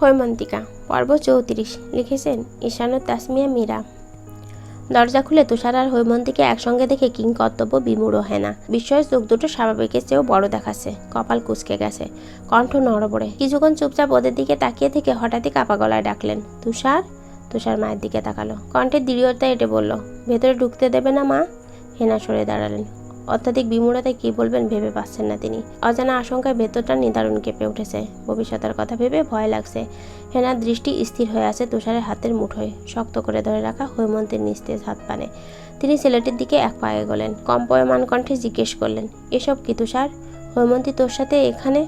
হৈমন্তিকা পর্ব চৌত্রিশ, লিখেছেন ঈশানু তাসমিয়া মীরা। দরজা খুলে তুষার আর হৈমন্তীকে একসঙ্গে দেখে কিং কর্তব্য বিমূঢ় হয় না। বিস্ময়ের চোখ দুটো স্বাভাবিকের চেয়েও বড় দেখাচ্ছে, কপাল কুচকে গেছে, কণ্ঠ নড়বড়ে। কিছুক্ষণ চুপচাপ ওদের দিকে তাকিয়ে থেকে হঠাৎই কাপা গলায় ডাকলেন, তুষার? তুষার মায়ের দিকে তাকালো কণ্ঠের দৃঢ়তা এটে বলল, ভেতরে ঢুকতে দেবে না মা? হেনা সরে দাঁড়ালেন। অত্যাধিক বিমূঢ়তায় কী বলবেন ভেবে পাচ্ছেন না তিনি। অজানা আশঙ্কায় ভেতরটা নিদারুণ কেঁপে উঠেছে। ভবিষ্যতের কথা ভেবে ভয় লাগছে। হেনার দৃষ্টি স্থির হয়ে আছে তুষারের হাতের মুঠোয়, শক্ত করে ধরে রাখা হৈমন্তের নিস্তেজ হাত পানে। তিনি ছেলেটির দিকে এক পায়ে গেলেন কম্পয়মান কণ্ঠে জিজ্ঞেস করলেন, এসব কি তুষার? হৈমন্তী তোর সাথে এখানে?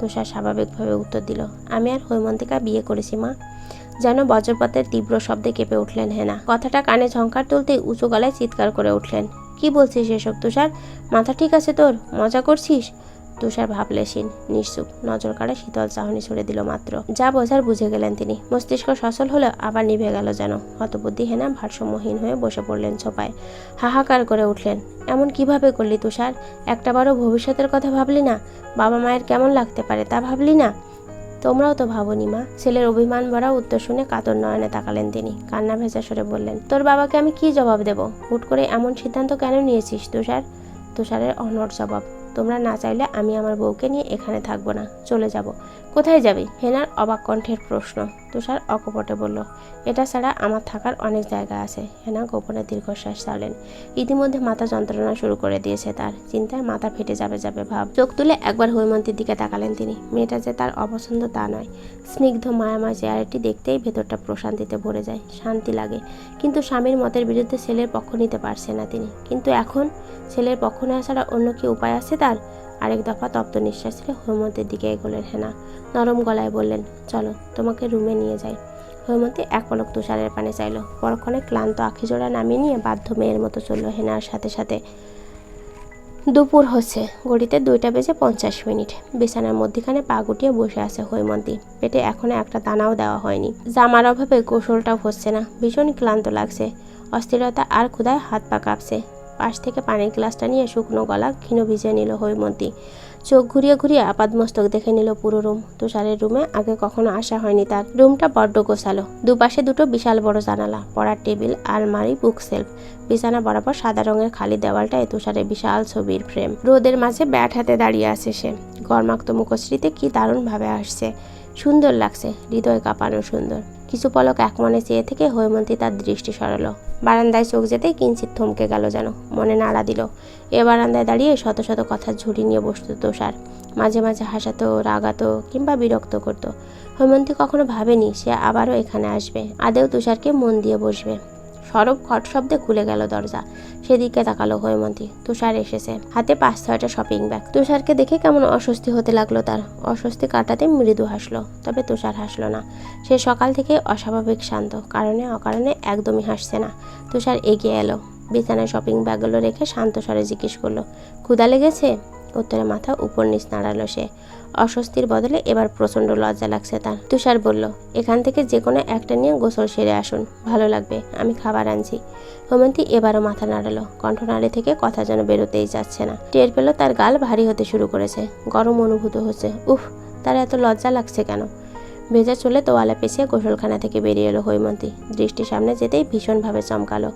তুষার স্বাভাবিকভাবে উত্তর দিল, আমি আর হৈমন্তিকা বিয়ে করেছি, মা। যেন বজ্রপাতের তীব্র শব্দে কেঁপে উঠলেন হেনা। কথাটা কানে ঝঙ্কার তুলতেই উঁচু গলায় চিৎকার করে উঠলেন কি বলছিস এসব, তুষার? মাথা ঠিক আছে তোর? মজা করছিস? তুষার ভাবলেশীন নিশ্চুপ। নজর কাড়া শীতল চাহনি ছুড়ে দিল মাত্র। যা বোঝার বুঝে গেলেন তিনি। মস্তিষ্ক সচল হলো আবার নিভে গেল যেন। হতবুদ্ধি হেনা ভারসাম্যহীন হয়ে বসে পড়লেন ছোপায়। হাহাকার করে উঠলেন। এমন কীভাবে করলি তুষার? একটাবারও ভবিষ্যতের কথা ভাবলি না? বাবা মায়ের কেমন লাগতে পারে তা ভাবলি না? তোমরাও তো ভাবনি, মা। ছেলের অভিমান ভরা উত্তর শুনে কাতর নয়নে তাকালেন তিনি। কান্না ভেজা সরে বললেন, তোর বাবাকে আমি কি জবাব দেব? হুট করে এমন সিদ্ধান্ত কেন নিয়েছিস, তুষার? তুষারের অনর জবাব, তোমরা না চাইলে আমি আমার বউকে নিয়ে এখানে থাকব না। চলে যাব। কোথায় যাবি? হেনার অবাক কণ্ঠের প্রশ্ন। তুষার অকপটে বলল, এটা ছাড়া আমার থাকার অনেক জায়গা আছে। হেনা গোপনে দীর্ঘশ্বাস ছাড়লেন। ইতিমধ্যে মাথা যন্ত্রণা শুরু করে দিয়েছে তার। চিন্তায় মাথা ফেটে যাবে যাবে ভাব। চোখ তুলে একবার হৈমন্তীর দিকে তাকালেন তিনি। মেয়েটা যে তার অপছন্দ তা নয়। স্নিগ্ধ মায়াময় চেহারাটি দেখতেই ভেতরটা প্রশান্তিতে ভরে যায়। শান্তি লাগে। কিন্তু স্বামীর মতের বিরুদ্ধে ছেলের পক্ষ নিতে পারছে না তিনি। কিন্তু এখন ছেলের পক্ষ নেওয়া ছাড়া অন্য কি উপায় আছে তার? আরেক দফা তপ্ত নিঃশ্বাস ছেড়ে হৈমন্তের দিকে এগোলেন হেনা। নরম গলায় বললেন, চলো, তোমাকে রুমে নিয়ে যাই। হৈমন্তী এক পলক তুষারের পানে চাইল। পরক্ষণে ক্লান্ত আখিজোড়া নামিয়ে নিয়ে বাধ্য মেয়ের মতো চলল হেনার সাথে সাথে। দুপুর হচ্ছে, ঘড়িতে দুইটা বেজে পঞ্চাশ মিনিট। বিছানার মধ্যিখানে পা গুটিয়ে বসে আছে হৈমন্তী। পেটে এখনও একটা দানাও দেওয়া হয়নি। জামার অভাবে গোসলটাও হচ্ছে না। ভীষণ ক্লান্ত লাগছে। অস্থিরতা আর ক্ষুধায় হাত পা কাঁপছে। পাশ থেকে পানির গ্লাসটা নিয়ে শুকনো গলা ক্ষীণ ভিজে নিল হৈমন্তী। চোখ ঘুরিয়ে ঘুরিয়ে আপাদমস্তক দেখে নিল পুরো রুম। তুষারের রুমে আগে কখনো আসা হয়নি তার। রুমটা বড্ড গোছালো। দুপাশে দুটো বিশাল বড় জানালা, পড়ার টেবিল আলমারি বুক সেলফ বিছানা বরাবর সাদা রঙের খালি দেওয়ালটায় তুষারের বিশাল ছবির ফ্রেম। রোদের মাঝে ব্যাট হাতে দাঁড়িয়ে আছে সে। গরমাক্ত মুখশ্রীতে কি দারুণভাবে আসছে। সুন্দর লাগছে, হৃদয় কাঁপানো সুন্দর। কিছু পলক এক মনে চেয়ে থেকে হৈমন্তী তার দৃষ্টি সরালো। বারান্দায় চোখ যেতেই কিঞ্চিত থমকে গেল যেন, মনে নাড়া দিল। এ বারান্দায় দাঁড়িয়ে শত শত কথার ঝুড়ি নিয়ে বসত তুষার মাঝে মাঝে হাসাতো, রাগাতো কিংবা বিরক্ত করত। হৈমন্তী কখনো ভাবেনি সে আবারও এখানে আসবে। আদেও তুষারকে মন দিয়ে বসবে। সরব ঘট শব্দে খুলে গেল দরজা। সেদিকে তাকালো হৈমন্তী। তুষার এসেছে। হাতে পাঁচ ছয়টা শপিং ব্যাগ তুষারকে দেখে কেমন অস্বস্তি হতে লাগল তার। অস্বস্তি কাটাতে মৃদু হাসলো। তবে তুষার হাসলো না। সে সকাল থেকে অস্বাভাবিক শান্ত। কারণে অকারণে একদমই হাসছে না। তুষার এগিয়ে এলো। বিছানায় শপিং ব্যাগগুলো রেখে শান্ত স্বরে জিজ্ঞেস করল ক্ষুদা লেগেছে? উত্তরে মাথা, উপর নিচ নাড়ালো সে। অস্বস্তির বদলে এবার প্রচণ্ড লজ্জা লাগছে তার। তুষার বলল, এখান থেকে যে কোনো একটা নিয়ে গোসল সেরে আসুন, ভালো লাগবে, আমি খাবার আনছি। হোমন্তী এবারও মাথা নাড়ালো কণ্ঠনালী থেকে কথা যেন বেরোতেই যাচ্ছে না। টের পেল তার গাল ভারী হতে শুরু করেছে, গরম অনুভূত হচ্ছে। উফ, তার এত লজ্জা লাগছে কেন? ভেজা চলে তোয়ালে পেছিয়ে গোসলখানা থেকে বেরিয়ে এলো হৈমন্তী। দৃষ্টি সামনে যেতেই ভীষণভাবে চমকালো।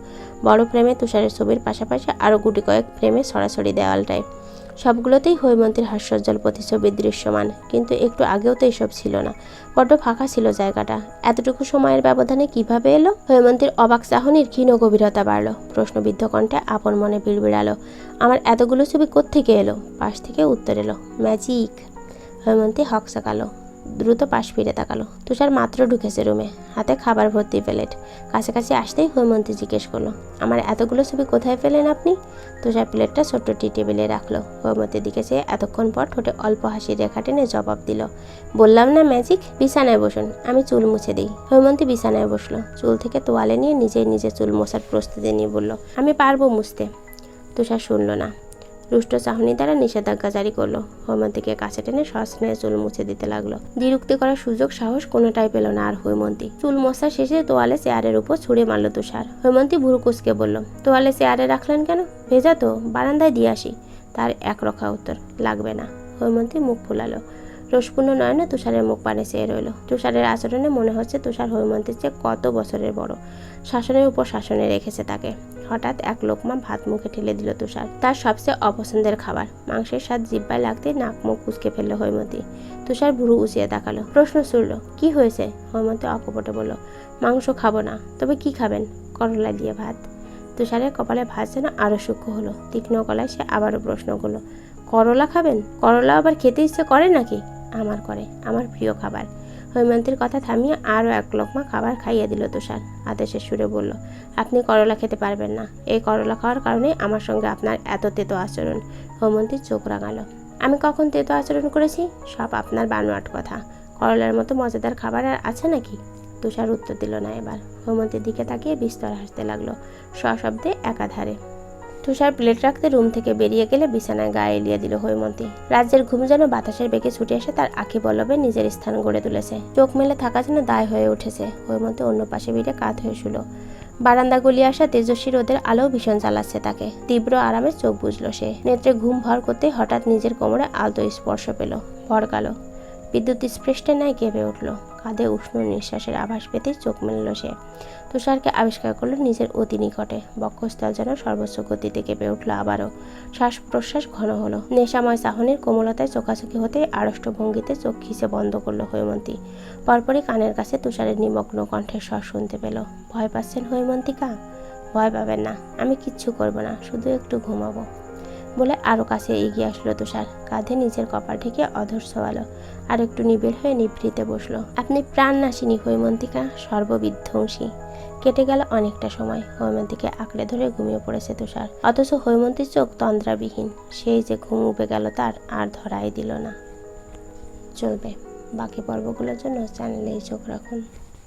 বড় ফ্রেমে তুষারের ছবির পাশাপাশি আরও গুটি কয়েক ফ্রেমে সরাসরি দেওয়ালটায়। সবগুলোতেই হৈমন্তীর হাস্যজ্জ্বল প্রতিচ্ছবি দৃশ্যমান, কিন্তু একটু আগেও তো এসব ছিল না। বড্ড ফাঁকা ছিল জায়গাটা। এতটুকু সময়ের ব্যবধানে কীভাবে এলো? হৈমন্তীর অবাক চাহনির ক্ষীণ গভীরতা বাড়লো। প্রশ্নবিদ্ধ কণ্ঠে আপন মনে বিড়বিড়ালো, আমার এতগুলো ছবি কোত্থেকে এলো? পাশ থেকে উত্তর এলো। ম্যাজিক। হৈমন্তী হক সাকালো দ্রুত পাশ ফিরে তাকালো। তুষার মাত্র ঢুকেছে রুমে। হাতে খাবার ভর্তি প্লেট। কাছাকাছি আসতেই হৈমন্তী জিজ্ঞেস করল, আমার এতগুলো ছবি কোথায় পেলেন আপনি? তুষার প্লেটটা ছোট্ট টি টেবিলে রাখল। হৈমন্তীর দিকে চেয়ে এতক্ষণ পর ঠোঁটে অল্প হাসির রেখা টেনে জবাব দিল, বললাম না ম্যাজিক? বিছানায় বসুন, আমি চুল মুছে দিই। হৈমন্তী বিছানায় বসল, চুল থেকে তোয়ালে নিয়ে নিজেই নিজে চুল মোছার প্রস্তুতি নিয়ে বলল, আমি পারব মুছতে। তুষার শুনলো না। রুষ্ট চাহনি দ্বারা নিষেধাজ্ঞা জারি করল। হৈমন্তীকে কাছে টেনে সস্নেহে চুল মুছে দিতে লাগল। দ্বিরুক্তি করার সুযোগ সাহস কোনোটাই পেল না আর হৈমন্তী। চুল মশা শেষে তোয়ালে চেয়ারের উপর ছুঁড়ে মারল তুষার। হৈমন্তী ভুরু কুচকে বলল, তোয়ালে চেয়ারে রাখলেন কেন? ভেজা তো, বারান্দায় দিয়ে আসি। তার এক রক্ষা উত্তর, লাগবে না। হৈমন্তী মুখ ফুলালো। রসপূর্ণ নয়নে তুষারের মুখ পানে চেয়ে রইল। তুষারের আচরণে মনে হচ্ছে তুষার হৈমন্তের চেয়ে কত বছরের বড়। শাসনের উপর শাসনে রেখেছে তাকে। হঠাৎ এক লোকমা ভাত মুখে ঠেলে দিল তুষার। তার সবচেয়ে অপছন্দের খাবার। মাংসের স্বাদ জিব্বায় লাগতে নাক মুখ কুচকে ফেলল হৈমন্তী। তুষার ভুরু উঁচিয়ে তাকালো। প্রশ্ন ছুড়ল, কি হয়েছে? হৈমন্তী অকপটে বলল, মাংস খাব না, তবে কি খাবেন? করলা দিয়ে ভাত। তুষারের কপালে ভাত যেন আরও সূক্ষ্ম হলো। তীক্ষ্ণ গলায় সে আবারও প্রশ্ন করল, করলা খাবেন? করলা আবার খেতে ইচ্ছে করে নাকি? আমার করে আমার প্রিয় খাবার। হৈমন্তীর কথা থামিয়ে আরও এক লোকমা খাবার খাইয়ে দিল তুষার। আদেশের সুরে বলল, আপনি করলা খেতে পারবেন না। এই করলা খাওয়ার কারণে আমার সঙ্গে আপনার এত তেতো আচরণ। হৈমন্তীর চোখ রাঙালো, আমি কখন তেতো আচরণ করেছি? সব আপনার বানোয়াট কথা। করলার মতো মজাদার খাবার আর আছে নাকি? তুষার উত্তর দিল না এবার। হৈমন্তীর দিকে তাকিয়ে বিস্তর হাসতে লাগল সশব্দে একাধারে। তুষার প্লেট রাখতে রুম থেকে বেরিয়ে গেলে বিছানায় গায়ে এলিয়ে দিল হৈমন্তী। রাজ্যের ঘুম যেন বাতাসের বেগে ছুটে এসে তার আখি বলবে নিজের স্থান গড়ে তুলেছে। চোখ মেলে থাকা যেন দায় হয়ে উঠেছে। হৈমন্তী অন্য পাশে ভিড়ে কাত হয়ে শুলো। বারান্দা গলিয়ে আসা তেজস্বী রোদের আলো ভীষণ চালাচ্ছে তাকে। তীব্র আরামে চোখ বুঝলো সে। নেত্রে ঘুম ভর করতে হঠাৎ নিজের কোমরে আলতো স্পর্শ পেল। ভরকালো বিদ্যুৎ স্পৃষ্টে নাই কেঁপে উঠল। কাঁধে উষ্ণ নিঃশ্বাসের আভাস পেতে চোখ মেলল সে। তুষারকে আবিষ্কার করল নিজের অতি নিকটে। বক্ষস্থল যেন সর্বোচ্চ গতিতে কেঁপে উঠল আবারও। শ্বাস প্রশ্বাস ঘন হলো। নেশাময় চাহনির কোমলতায় চোখাচোখি হতে আড়ষ্ট ভঙ্গিতে চোখ খিসে বন্ধ করল হৈমন্তী। পরপরই কানের কাছে তুষারের নিমগ্ন কণ্ঠের স্বর শুনতে পেল। ভয় পাচ্ছেন হৈমন্তিকা ভয় পাবেন না। আমি কিচ্ছু করব না। শুধু একটু ঘুমাবো। বলে আরও কাছে এগিয়ে আসলো তুষার। কাঁধে নিজের কপাল ঢেকে অধর ছোয়ালো আর একটু নিবিড় হয়ে নিভৃতে বসল। আপনি প্রাণ নাসিনী হৈমন্তিকা, সর্ববিধ্বংসী। কেটে গেল অনেকটা সময়। হৈমন্তীকে আঁকড়ে ধরে ঘুমিয়ে পড়েছে তুষার। অথচ হৈমন্তীর চোখ তন্দ্রাবিহীন। সেই যে ঘুম উপে গেল তার আর ধরাই দিল না। চলবে। বাকি পর্বগুলোর জন্য চ্যানেলেই চোখ রাখুন।